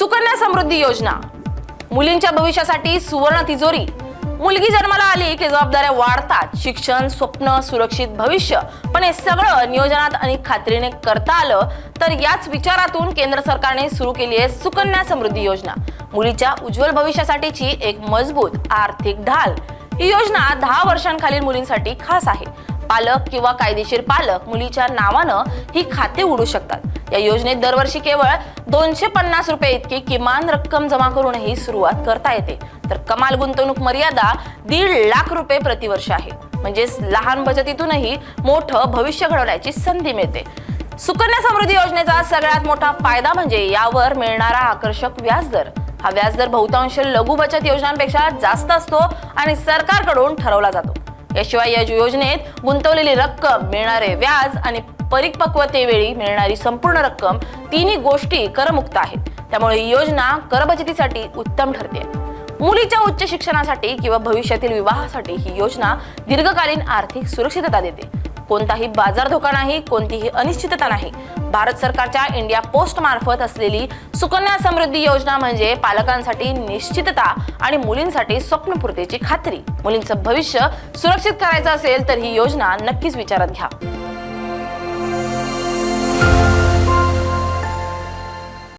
सुकन्या समृद्धी योजना. मुलींच्या भविष्यासाठी सुवर्ण तिजोरी. मुलगी जन्माला आली की जबाबदाऱ्या वाढतात. शिक्षण स्वप्न सुरक्षित भविष्य. पण हे सगळं नियोजनात आणि खात्रीने करता आलं तर याच विचारातून केंद्र सरकारने सुरू केली आहे सुकन्या समृद्धी योजना. मुलीच्या उज्ज्वल भविष्यासाठीची एक मजबूत आर्थिक ढाल. ही योजना दहा वर्षांखालील मुलींसाठी खास आहे. पालक किंवा कायदेशीर पालक मुलीच्या नावानं ही खाते उडू शकतात. या योजनेत दरवर्षी केवळ दोनशे पन्नास रुपये इतकी किमान रक्कम जमा करूनही सुरुवात करता येते. तर कमाल गुंतवणूक मर्यादा दीड लाख रुपये प्रतिवर्ष आहे. म्हणजेच लहान बचतीतूनही मोठं भविष्य घडवण्याची संधी मिळते. सुकन्या समृद्धी योजनेचा सगळ्यात मोठा फायदा म्हणजे यावर मिळणारा आकर्षक व्याजदर. हा व्याजदर बहुतांश लघु बचत योजनांपेक्षा जास्त असतो आणि सरकारकडून ठरवला जातो. याशिवाय या योजनेत गुंतवलेली रक्कम मिळणारे व्याज आणि परिपक्वतेवेळी मिळणारी संपूर्ण रक्कम तिन्ही गोष्टी करमुक्त आहेत. त्यामुळे ही योजना करबचतीसाठी उत्तम ठरते. मुलीच्या उच्च शिक्षणासाठी किंवा भविष्यातील विवाहासाठी ही योजना दीर्घकालीन आर्थिक सुरक्षितता देते. कोणताही बाजार धोका नाही कोणतीही अनिश्चितता नाही. भारत सरकारच्या इंडिया पोस्ट मार्फत असलेली सुकन्या समृद्धी योजना म्हणजे पालकांसाठी निश्चितता आणि मुलींसाठी स्वप्नपूर्तीची खात्री. मुलींचं भविष्य सुरक्षित करायचं असेल तर ही योजना नक्कीच विचारात घ्या.